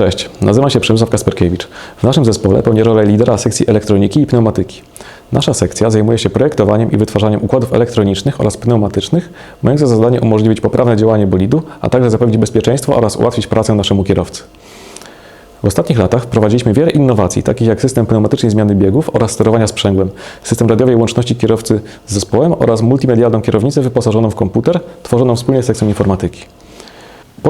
Cześć, nazywam się Przemysław Kasperkiewicz. W naszym zespole pełnię rolę lidera sekcji elektroniki i pneumatyki. Nasza sekcja zajmuje się projektowaniem i wytwarzaniem układów elektronicznych oraz pneumatycznych, mając za zadanie umożliwić poprawne działanie bolidu, a także zapewnić bezpieczeństwo oraz ułatwić pracę naszemu kierowcy. W ostatnich latach wprowadziliśmy wiele innowacji, takich jak system pneumatycznej zmiany biegów oraz sterowania sprzęgłem, system radiowej łączności kierowcy z zespołem oraz multimedialną kierownicę wyposażoną w komputer, tworzoną wspólnie z sekcją informatyki.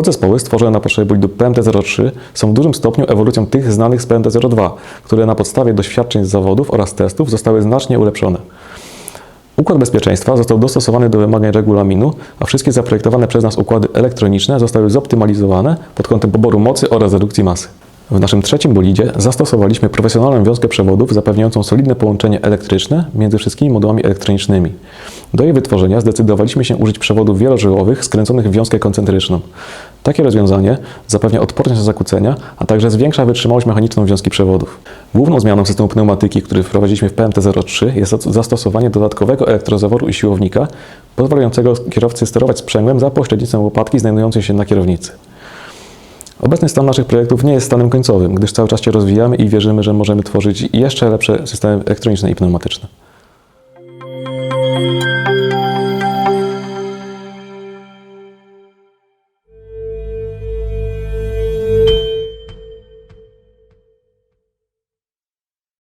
Podzespoły stworzone na potrzeby bolidu PMT-03 są w dużym stopniu ewolucją tych znanych z PMT-02, które na podstawie doświadczeń z zawodów oraz testów zostały znacznie ulepszone. Układ bezpieczeństwa został dostosowany do wymagań regulaminu, a wszystkie zaprojektowane przez nas układy elektroniczne zostały zoptymalizowane pod kątem poboru mocy oraz redukcji masy. W naszym trzecim bolidzie zastosowaliśmy profesjonalną wiązkę przewodów zapewniającą solidne połączenie elektryczne między wszystkimi modułami elektronicznymi. Do jej wytworzenia zdecydowaliśmy się użyć przewodów wielożyłowych skręconych w wiązkę koncentryczną. Takie rozwiązanie zapewnia odporność na zakłócenia, a także zwiększa wytrzymałość mechaniczną wiązki przewodów. Główną zmianą systemu pneumatyki, który wprowadziliśmy w PMT-03 jest zastosowanie dodatkowego elektrozaworu i siłownika, pozwalającego kierowcy sterować sprzęgłem za pośrednictwem łopatki znajdującej się na kierownicy. Obecny stan naszych projektów nie jest stanem końcowym, gdyż cały czas się rozwijamy i wierzymy, że możemy tworzyć jeszcze lepsze systemy elektroniczne i pneumatyczne.